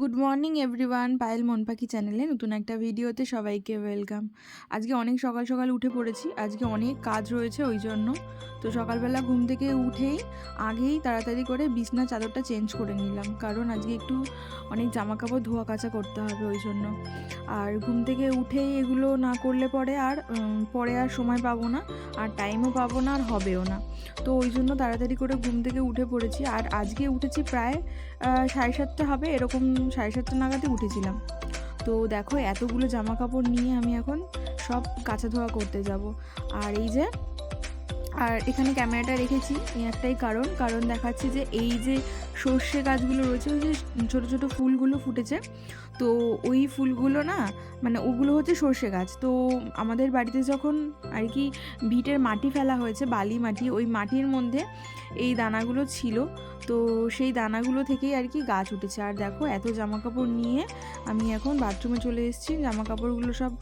Good morning everyone, Payel মন পাখি চ্যানেলে নতুন একটা ভিডিওতে সবাইকে ওয়েলকাম। আজকে অনেক সকাল সকাল উঠে পড়েছি, আজকে অনেক কাজ রয়েছে ওই জন্য। তো সকালবেলা ঘুম থেকে উঠেই আগেই তাড়াতাড়ি করে বিছনা চাদরটা চেঞ্জ করে নিলাম, কারণ আজকে একটু অনেক জামা কাপড় ধোয়া কাচা করতে হবে ওই জন্য। আর ঘুম থেকে উঠেই এগুলো না করলে পরে আর পরে আর সময় পাবো না, আর টাইমও পাবো না, আর হবেও না। তো ওই জন্য তাড়াতাড়ি করে ঘুম থেকে উঠে পড়েছি, আর আজকে উঠেছি প্রায় সাড়ে সাতটা হবে, এরকম সাড়ে সাতটা নাগাদই উঠেছিলাম। তো দেখো এতগুলো জামা কাপড় নিয়ে আমি এখন সব কাঁচা ধোয়া করতে যাব। আর এই যে, আর এখানে ক্যামেরাটা রেখেছি একটাই কারণ। কারণ দেখাচ্ছি যে এই যে সর্ষে গাছগুলো রয়েছে, ওই যে ছোটো ছোটো ফুলগুলো ফুটেছে। তো ওই ফুলগুলো না মানে ওগুলো হচ্ছে সর্ষে গাছ। তো আমাদের বাড়িতে যখন আর কি ভিটের মাটি ফেলা হয়েছে, বালি মাটি, ওই মাটির মধ্যে এই দানাগুলো ছিল। তো সেই দানাগুলো থেকেই আর কি গাছ উঠেছে। আর দেখো, এত জামা কাপড় নিয়ে আমি এখন বাথরুমে চলে এসেছি। জামা কাপড়গুলো সব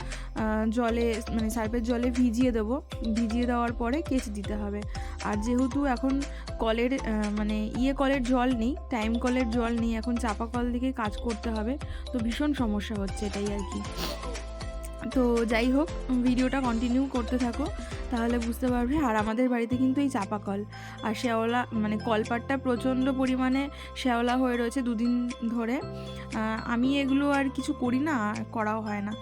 জলে মানে সার্ফের জলে ভিজিয়ে দেবো। ভিজিয়ে দেওয়ার পরে কেচে দিতে হবে। আর যেহেতু এখন কলের মানে ইয়ে কলের জল নেই টাইম কলের জল নেই, এখন চাপা কল থেকে কাজ করতে হবে, তো ভীষণ সমস্যা হচ্ছে এটাই আর কি। তো যাই হোক, ভিডিওটা কন্টিনিউ করতে থাকো, তাহলে বুঝতে পারবে। আর আমাদের বাড়িতে কিন্তু এই চাপা কল। আর শ্যাওলা মানে কলপাটটা প্রচণ্ড পরিমাণে শ্যাওলা হয়ে রয়েছে দুদিন ধরে। আমি এগুলো আর কিছু করি না করাও হয় না।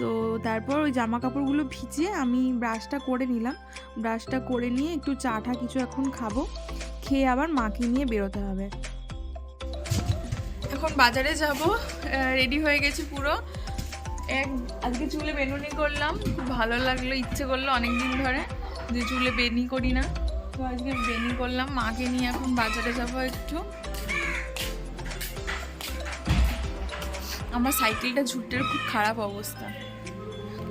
তো তারপর ওই জামা কাপড়গুলো ভিজিয়ে আমি ব্রাশটা করে নিলাম। ব্রাশটা করে নিয়ে একটু চাটা কিছু এখন খাব। খেয়ে আবার মাকে নিয়ে বেরোতে হবে। এখন বাজারে যাব রেডি হয়ে গেছি পুরো। এক, আজকে চুলে বেনুনি করলাম, খুব ভালো লাগল, ইচ্ছে করল অনেক দিন ধরে। যে চুলে বেনি করি না। তো আজকে বেনি করলাম, মাকে নিয়ে এখন বাজারে যাব একটু। আমার সাইকেলটা ঝুটের খুব খারাপ অবস্থা।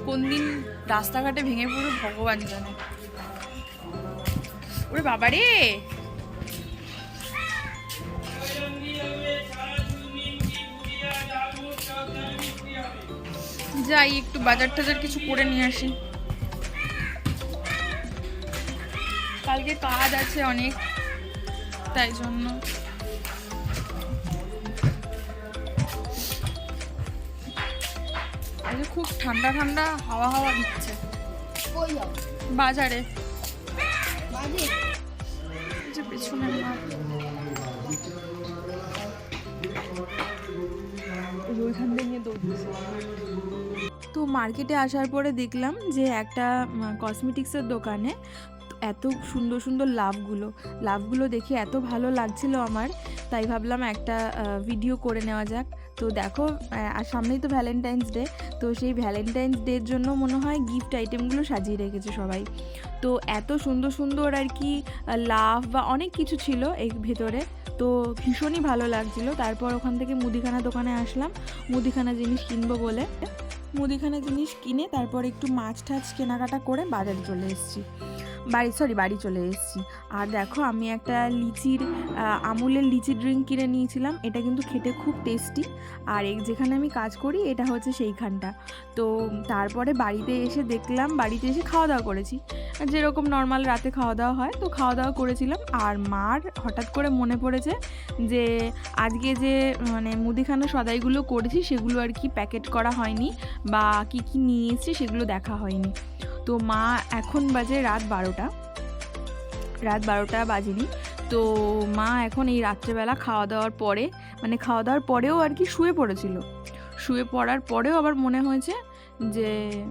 কোন দিন রাস্তাঘাটে ভেঙে পড়ে ভগবান জানে। ওরে বাবারে যাই একটু বাজার টাজার কিছু করে নিয়ে আসি। কালকে কাজ আছে অনেক তাই জন্য। আজকে খুব ঠান্ডা ঠান্ডা হাওয়া হাওয়া দিচ্ছে। বাজারে। তো মার্কেটে আসার পরে দেখলাম যে একটা কসমেটিক্সের দোকানে এত সুন্দর সুন্দর লাভগুলো। লাভগুলো দেখে এত ভালো লাগছিল আমার, তাই ভাবলাম একটা ভিডিও করে নেওয়া যাক। তো দেখো আর সামনেই তো ভ্যালেন্টাইন্স ডে তো সেই ভ্যালেন্টাইন্স ডের জন্য মনে হয় গিফট আইটেমগুলো সাজিয়ে রেখেছে সবাই। তো এত সুন্দর সুন্দর আর কি লাভ বা অনেক কিছু ছিল এই ভেতরে। তো ভীষণই ভালো লাগছিল। তারপর ওখান থেকে মুদিখানা দোকানে আসলাম। মুদিখানা জিনিস কিনবো বলে। মুদিখানা জিনিস কিনে তারপর একটু মাছ টাছ কেনাকাটা করে বাজারে চলে এসেছি। বাড়ি সরি বাড়ি চলে এসেছি। আর দেখো, আমি একটা লিচির আমুলের লিচি ড্রিঙ্ক কিনে নিয়েছিলাম। এটা কিন্তু খেতে খুব টেস্টি আর যেখানে আমি কাজ করি, এটা হচ্ছে সেইখানটা। তো তারপরে বাড়িতে এসে দেখলাম, বাড়িতে এসে খাওয়া দাওয়া করেছি। যেরকম নর্মাল রাতে খাওয়া দাওয়া হয়, তো খাওয়া দাওয়া করেছিলাম। আর মার হঠাৎ করে মনে পড়েছে যে, আজকে যে মানে মুদিখানা সদাইগুলো করেছি, সেগুলো আর কি প্যাকেট করা হয়নি বা কি কি নিয়ে সেগুলো দেখা হয়নি। তো মা এখন বাজে রাত বারোটা। রাত বারোটা বাজেনি। তো মা এখন এই রাত্রেবেলা খাওয়া দাওয়ার পরে মানে খাওয়া দাওয়ার পরেও আর কি শুয়ে পড়েছিল। শুয়ে পড়ার পরেও আবার মনে হয়েছে যে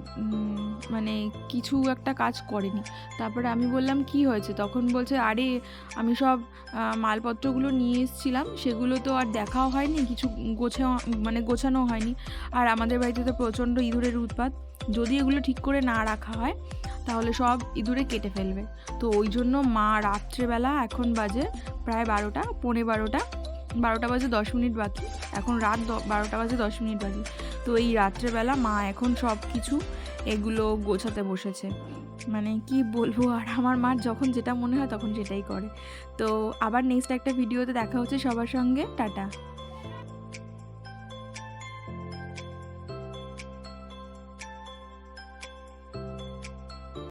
মানে কিছু একটা কাজ করেনি। তারপরে আমি বললাম, কি হয়েছে? তখন বলছে, আরে, আমি সব মালপত্রগুলো নিয়ে এসেছিলাম, সেগুলো তো আর দেখাও হয়নি, কিছু গোছা মানে গোছানো হয়নি। আর আমাদের বাড়িতে তো প্রচণ্ড ইঁদুরের উৎপাত। যদি এগুলো ঠিক করে না রাখা হয়, তাহলে সব ইঁদুরে কেটে ফেলবে। তো ওই জন্য মা রাত্রেবেলা, এখন বাজে প্রায় বারোটা, পৌনে বারোটা বারোটা বাজে দশ মিনিট বাকি। এখন রাত বারোটা বাজে দশ মিনিট বাকি। তো এই রাত্রেবেলা মা এখন সব কিছু এগুলো গোছাতে বসেছে। মানে কি বলব, আর আমার মার যখন যেটা মনে হয় তখন সেটাই করে। তো আবার নেক্সট একটা ভিডিওতে দেখা হচ্ছে সবার সঙ্গে, টাটা।